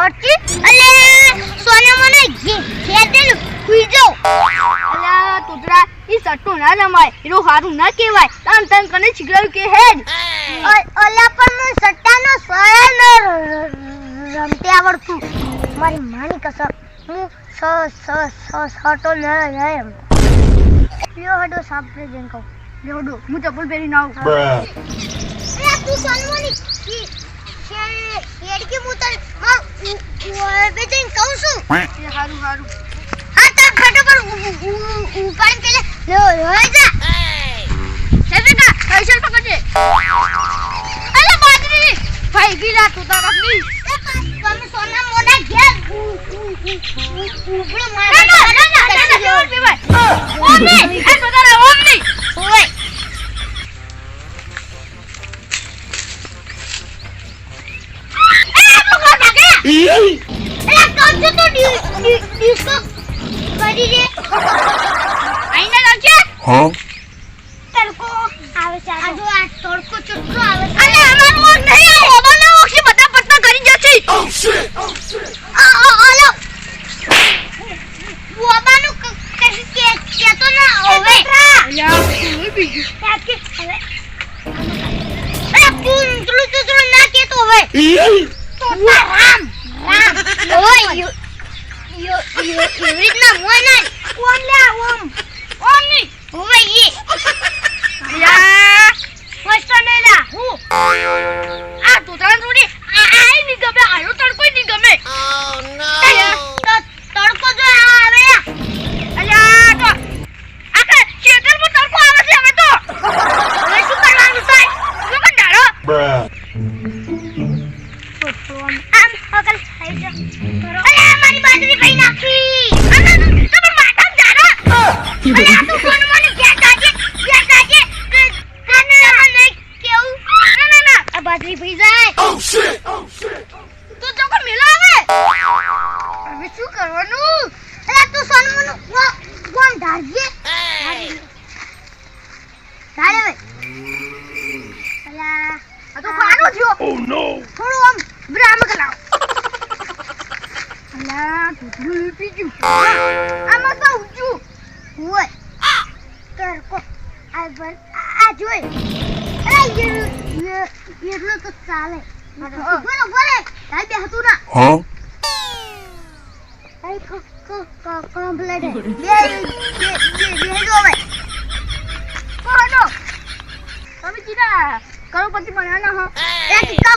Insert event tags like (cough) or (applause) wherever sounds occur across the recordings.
જો અલે સોના મને ઘેર દે હુઈ જાવ અલે તુતરા ઈ સટ્ટો ના રમાય. એનો હારું ના કહેવાય. તાન તાન કને છીગડાયું કે હેડ ઓલા પણ મને સટ્ટાનો સોય ન રમતે આવડતું. મારી માની કસમ હું સ સ સ સટો ન એમ લ્યો હડો સાપરે જઈને કહું. હડો હું ચપ્પલ પહેરીને આવું. તું સનમોની શેડકી મુતલમાં બે જઈને કહું છું એ હારું હારું હા તાર ફટાફટ ઉપાડ પેલે લો લઈ જા હે બેટા પૈસા પકડજે અલે બાજરી ભાઈ ગીલા તું તારા ની તમે સોના મોના ઘેર ઉપડો ના ના ના ના ના ના ની એ તો તારા ઓમની ઓય એ પકડ કાકે Eee! એલા કામ તો ડિસ્કો કરી દે આઈને Huh? તડકો આવે છે આ જો આ તડકો ચટકો આવે છે. અલે અમારું ઓમ નહીં આ ઓબાના ઓક્ષી બધા પટના કરી જશે. Oh shit! Oh shit! આ આ આલો બોબાનું કે કે કે તો ના હવે. અલ્યા કોઈ બીજું? કે હવે. અરે પૂંતલું ચુતલું ના કે તો હવે! તો રામ રામ. ઓય યો યો યો રીતના મોય ના કોણ લે ઓમ. ઓમની હવે ઈ યા. મસ્ત નહીં લા હું. આ તું તણ થોડી આ આ ની ગમે આયો કોઈ ની ગમે. તો તડકો ના ના બાજરી ભાઈ જાય? Oh! Oh! તું તો કોઈ મેલા આવે હવે શું કરવાનું? અલા તું સોનમનું કોણ ધારજે. ધારે હવે. અલા આ તો ખાનું થયો. Oh no! થોડું આમ બ્રામ કલાવ અલા તું પી ગયું આમાં તો ઊંચું હોય. તડકો આ જોઈ. અરે યે યે તો ચાલે. બોલો બોલે. આ બે હતું ના. Huh? અરે કો કો કો કમ્પ્લીટ. બે બે બે બે જો હવે. કોનો તમે કીધા કરોડપતિ બન્યાના હો. એક કો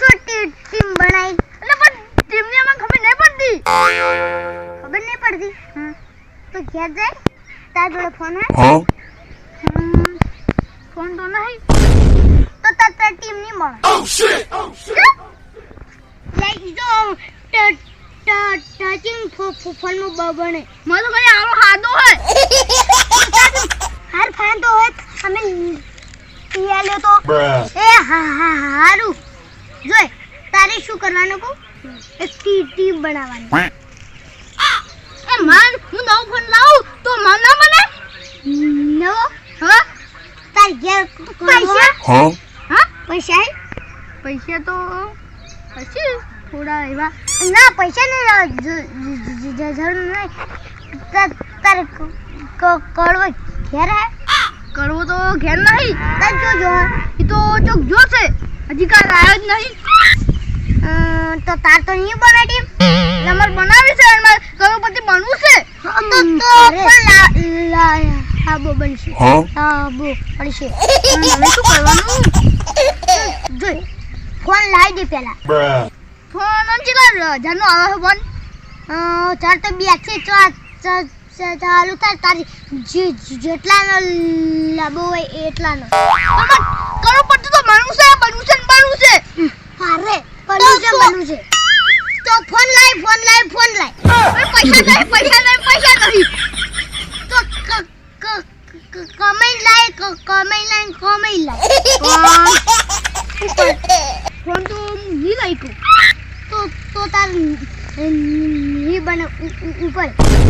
કો ટીમ બનાવી એટલે પણ ટીમને આમાં ખબર નહીં પડતી. ખબર નહીં પડતી? તો ઘેર જાય તાર જોડે ફોન હે Huh? હમ, ફોન તો નહીં તો તાર તાર ટીમ નહીં મળે Oh shit! Oh shit! Like જો ટ ટ ટચિંગ ફોનમાં બને મને તો કઈ આવો હાદો હોય હાર ફાન તો હોય અમે પિયા લ્યો તો. એ હા હા હારું. જોઈ તારે શું કરવાનું કહું? એક ટી ટીમ બનાવવાની. એ માન હું નવો ફોન લાવું તો માન ના બને? નવો? હા? તાર ઘેર પૈસા? હા પૈસા હે? પૈસા તો હશે થોડા એવા. ના પૈસા ને જરૂર નહીં. તાર તાર ક- ક- કડવો ઘેર હે કરવું તો ઘેર નહીં. તાર જો જો. એ તો ચોક જોશે હજી કાલ આવ્યો જ નહીં. તો તાર તો નહીં બને ટીમ? નંબર અમારે બનાવી છે એમાં કરોડપતિ બનવું છે. તો તો પણ લા લા હાબો બનશે. પણ હવે શું કરવાનું? જોઈ ફોન લાવી દે પેલા ફોન ફોન અંચી જાનો આવે ફોન? ચાર ચાલ તો બે છે ચાલુ થાય તારી જેટલાનો લાંબો હોય એટલાનો. પડતું તો મારું છે બનવું છે ને બનવું છે. અરે બનવું છે બનવું છે. તો ફોન લાય ફોન લાય ફોન લાય. પૈસા નહીં પૈસા નહીં પૈસા નહીં તો ક- ક- ક- કમાઈ લાય કમેન્ટ કમાઈ લાય કમાઈ લાય. (laughs) ફોન તો નહીં લાગ્યું. તો તો તારની બને ઉપર.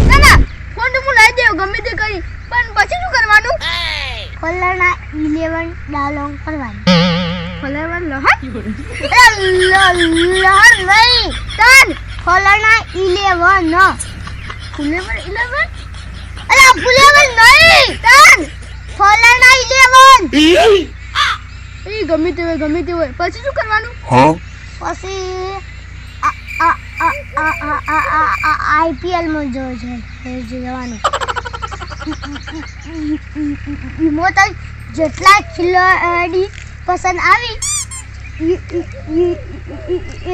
ના ના ફોન તો હું લાવી દેવ ગમે તે કરી. પણ પછી શું કરવાનું? કલરના ઇલેવન ડાલોંગ કરવાનું. ફોલોવર લહન અરે લ- લહર નહીં, તન. ફલાણા ઇલેવન ફોલોવર 11 અરે ફુલેવર નહીં, તન. ફલાણા ઇલેવન એ ગમે તે હોય ગમે તે હોય. પછી શું કરવાનું? પછી આઈપીએલમાં જો છે જવાનું. ઈમો જેટલા ખેલાડી પસંદ આવી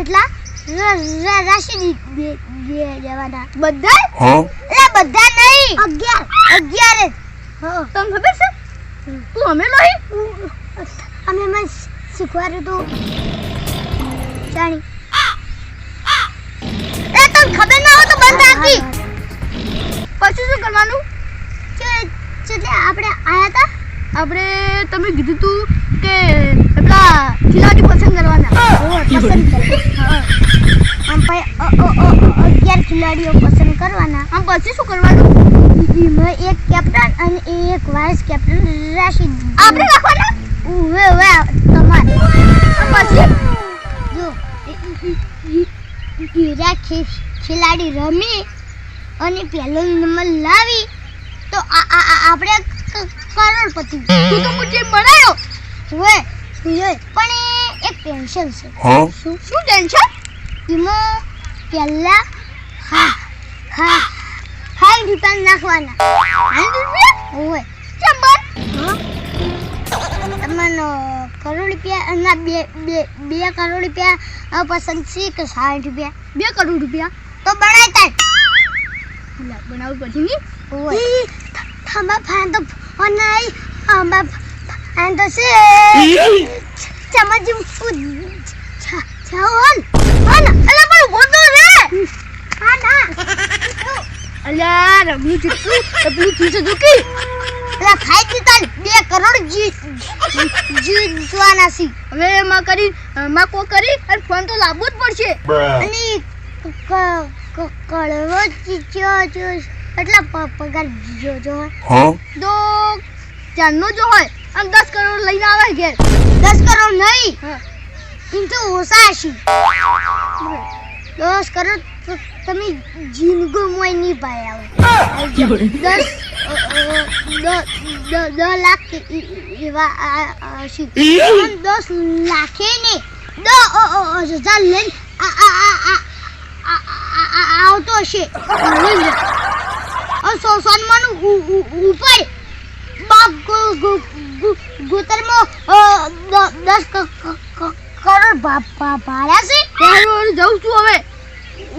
એટલા રાશી દેવાના બધા? એ બધા નહીં. અગિયાર. અગિયાર. તમને તું અમે નહીં અમે મને શીખવાડ્યું તું. જાણી. એ તને ખબર ના હોય તો બંધ રાખી પછી શું કરવાનું? કે એટલે આપણે આયા હતા આપણે તમે કીધું તું કે પેલા ખિલાડી પસંદ કરવાના. પસંદ આમ પછી અગિયાર ખિલાડીઓ પસંદ કરવાના. આમ પછી શું કરવાનું? એક કેપ્ટન અને એક વાઇસ કેપ્ટન રાશિદ. આપણે રાખવાના? ઉવે ઉવે તમારે પછી જો ઈ- ખેલાડી રમી અને પહેલો નંબર લાવી તો આ આ- આપણે કરોડપતિ. તું તો મુજે હોય હોય પણ એક ટેન્શન છે. શું શું ટેન્શન એમાં પહેલા હા હા. હાઈ રૂપિયા નાખવાના. હાઈટ રૂપિયા હોય તમને કરોડ રૂપિયા ના બે બે બે કરોડ રૂપિયા પસંદ છે કે સાઠ રૂપિયા? બે કરોડ રૂપિયા? તો લા, બનાવવું પછી ની? થાંભા ફાન તો ઓનાઈ થાંભા ફાન તો છે. ચમચી છાવન અન અલા પણ બોતો રે હા ના. જેટલું તો પેલું ચીજ દુખી. અલા ખાઈ કરોડ જીત જીતવાના છે. હવે માં કરી માં કો કરી અને ફોન તો લાવવો જ પડશે. અને કળવો ચીચ્યો જો એટલા પગાર જો જો? તો ચારનો જો હોય. આમ દસ કરોડ લઈને આવે ઘેર દસ કરોડ નહીં. એમ તો ઓછા હશે દસ કરોડ તમે જિંદગીમાં નહીં પાય આવે દસ દો લાખ દસ લાખે ને દો હજાર લઈને આવતો છે સન્માન ઉપર ગુતરમાં દસ કરોડ ભાડા છે જઉં છું હવે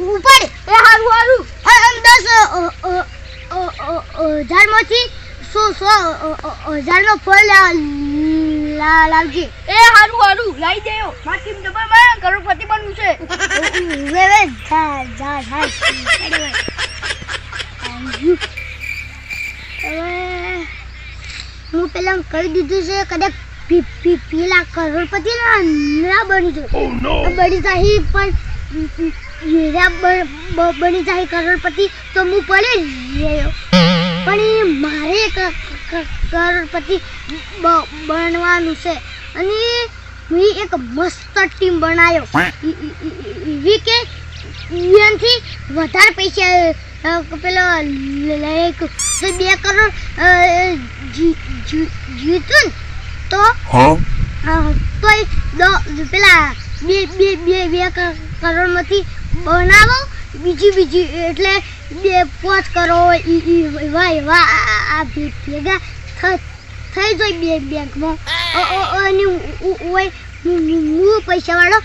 ઉપર એ હારું હારું દસ હજારમાંથી સો સો હજારનો ફળ લા- લા- લાવજે એ હારું હારું લાઈ દેયો મારી ટીમ ડબલમાં કરોડપતિ બનવું છે વે વે જા જા જા હવે હું પેલા કહી દીધું છે કદાચ પેલા કરોડપતિ ના બની જાય Oh બની જાય પણ બની જાય કરોડપતિ તો હું પડે રહ્યો પણ એ મારે કરોડપતિ બનવાનું છે. અને મેં એક મસ્ત ટીમ બનાવ્યો. એવી કે એનાથી વધારે પૈસા પેલો લાઈક બે કરોડ જીતું ને તો દ- પેલા બે બે બે બે કરોડમાંથી બનાવો. બીજી બીજી એટલે બે પોચ કરો થઈ જાય બે બેંકમાં. પૈસા વાળો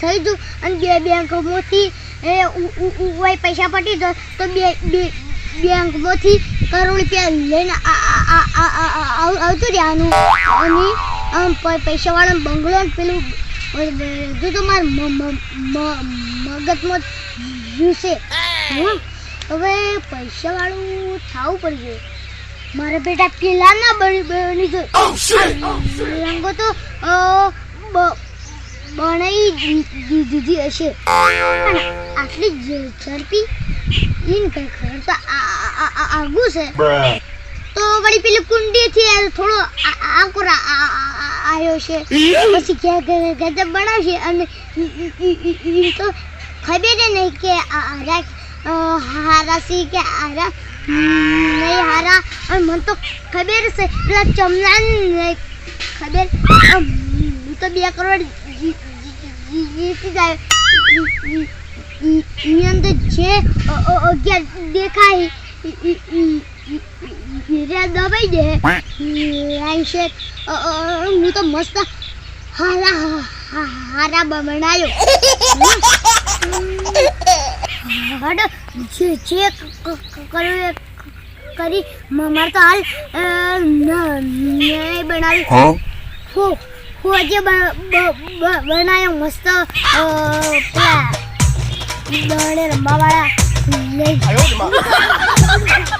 થઈ જઉં અને બે બેંકમાંથી એ પૈસા પટી જાય તો બે બે બેંકમાંથી કરોડ રૂપિયા લઈને આવતું રહેવાનું અને આમ પૈસાવાળો બંગલો પેલું જો તો માર મગજમાં જ્યુસે હવે પૈસા વાળું થવું પડશે મારા બેટા પેલા બની જોઈએ રંગો તો બનાવી દીધી હશે આટલી ઝડપી ઇન ખબર તો આગું છે તો વળી પેલી કુંડીથી થોડો આંકોરા આવ્યો છે પછી ક્યાં ગજબ બનાવશે અને તો ખબર જ નહીં કે આ હારા હારા સી કે હારા નહીં હારા અને મને તો ખબર છે પેલા ચમના ખબર હું તો બે કરોડ જીતી જાય ઈ અંદર જે અગિયાર દેખાય ઈ- ઈ- ઈ- ઈ- ઈ- રે દબાઈ દે લાઈન હું તો મસ્ત હારા હા- હારા બનાવ્યો હડ જે જે ક- ક- એ કરી મારે તો હાલ નહીં બનાવ્યું હો? હું આજે બનાવ્યો મસ્ત પેલા દડે રમવા વાળા લઈ (laughs)